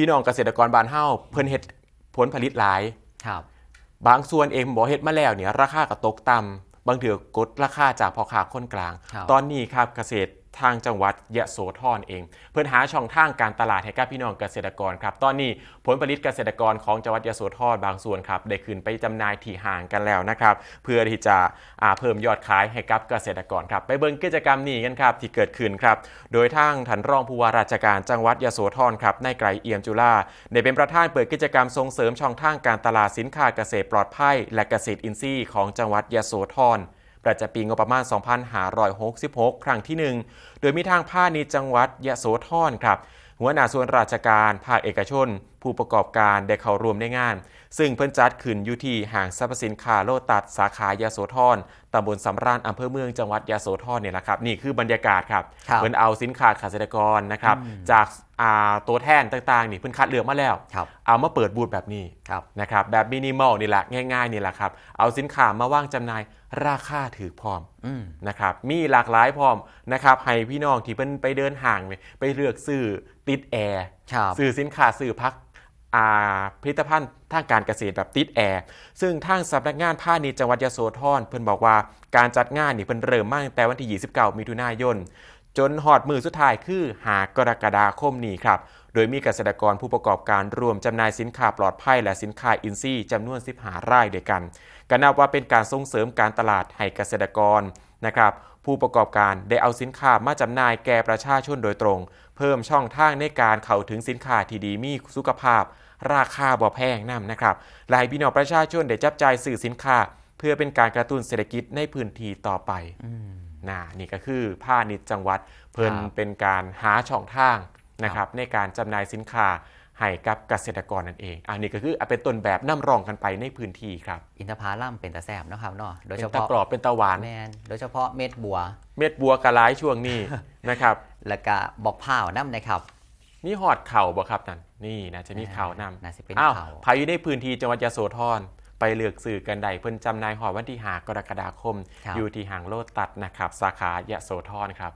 พี่น้องเกษตรกรบ้านเฮาเพิ่นเฮ็ดผลผลิตหลายครับบางส่วนเองบอกเฮ็ดมาแล้วเนี่ยราคาก็ตกต่ำบางเถื่อกดราคาจากพ่อค้าคนกลางครับตอนนี้ครับเกษตรทางจังหวัดยะโสธรเอง เพื่อหาช่องทางการตลาดให้กับพี่น้องเกษตรกรครับตอนนี้ผลผลิตเกษตรกรของจังหวัดยะโสธรบางส่วนครับได้ขึ้นไปจำหน่ายที่ห่างกันแล้วนะครับ เพื่อที่จะเพิ่มยอดขายให้กับเกษตรกรครับ ไปเบิ่งกิจกรรมนี้กันครับที่เกิดขึ้นครับ โดยทางท่านรองผู้ว่าราชการจังหวัดยะโสธรครับนายไกรเอี่ยมจุฬาได้เป็นประธานเปิดกิจกรรมส่งเสริมช่องทางการตลาดสินค้าเกษตรปลอดภัย และเกษตรอินทรีย์ของจังหวัดยะโสธร ประจำปีงบประมาณ 2566 ครั้งที่ 1 โดยมีทางภาณิจังหวัดยะโสธรครับ หัวหน้าส่วนราชการภาคเอกชนผู้ประกอบการได้เข้าร่วมในงาน ซึ่งเพิ่นจัดขึ้นอยู่ที่ห้างสรรพสินค้าโลตัสสาขายะโสธรตำบลสำราญอำเภอเมืองจังหวัดยะโสธรเนี่ยแหละครับนี่คือบรรยากาศครับครับเพิ่นเอาสินค้าเกษตรกรนะครับจากอ่าตัวแทนต่างๆ นี่เพิ่นคัดเลือกมาแล้วครับเอามาเปิดบูธแบบนี้ครับนะครับแบบมินิมอลนี่แหละง่ายๆนี่แหละครับเอาสินค้ามาวางจำหน่ายราคาถือพร้อมอืมนะครับมีหลากหลายพร้อมนะครับให้พี่น้องที่เป็นไปเดินห่างเนี่ยไปเลือกซื้อติดแอร์ครับซื้อสินค้าซื้อพัก อาผลิตภัณฑ์ทางการเกษตรแบบติดแอร์ ซึ่งทางสำนักงานพาณิชย์จังหวัดยโสธรเพิ่นบอกว่าการจัดงานนี่เพิ่นเริ่มมาตั้งแต่วันที่ 29 มิถุนายน จนหอดมือสุดท้ายคือหากรกฎาคมนี้ครับ โดยมีเกษตรกรผู้ประกอบการรวมจำหน่ายสินค้าปลอดภัยและสินค้าอินทรีย์จำนวน 15รายด้วยกันก็นับว่าเป็นการส่งเสริมการตลาดให้เกษตรกรนะครับผู้ประกอบการได้เอาสินค้ามาจำหน่ายแก่ประชาชนโดยตรง เพิ่มช่องทางในการเข้าถึงสินค้าที่ดีมีสุขภาพ ราคาบ่แพงนํนะครับและให้พี่น้องประชาชนได้จับจ่ายซื้อสินค้า เพื่อเป็นการกระตุ้นเศรษฐกิจในพื้นที่ต่อไปอืมนะนี่ก็คือพาณิชย์จังหวัด เพิ่นครับเป็นการหาช่องทางนะครับในการจำหน่ายสินค้า ให้กับเกษตรกรนั่นเอง อันนี้ก็คือเอาเป็นต้นแบบนำรองกันไปในพื้นที่ครับ อินทผลัมเป็นตะแซบเนาะครับเนาะ โดยเป็เฉนตะพาะกรอบเป็นตะหวานแมนโดยเฉพาะเม็ดบัว เม็ดบัวกระไรช่วงนี้นะครับ แล้วก็บอกผ้าวน้ำนะครับ มีหอดเข่าบ่ครับนั่น นี่นะจะมีเข่านำน่าจะเป็นอ้าวเข่าพายุในพื้นที่จังหวัดยโสธรไปเลือกสื่อกันใดเพิ่นจำหนายหอดวันที่หากรกฎาคมครับอยู่ที่หางโลตัดนะครับ สาขายโสธรครับ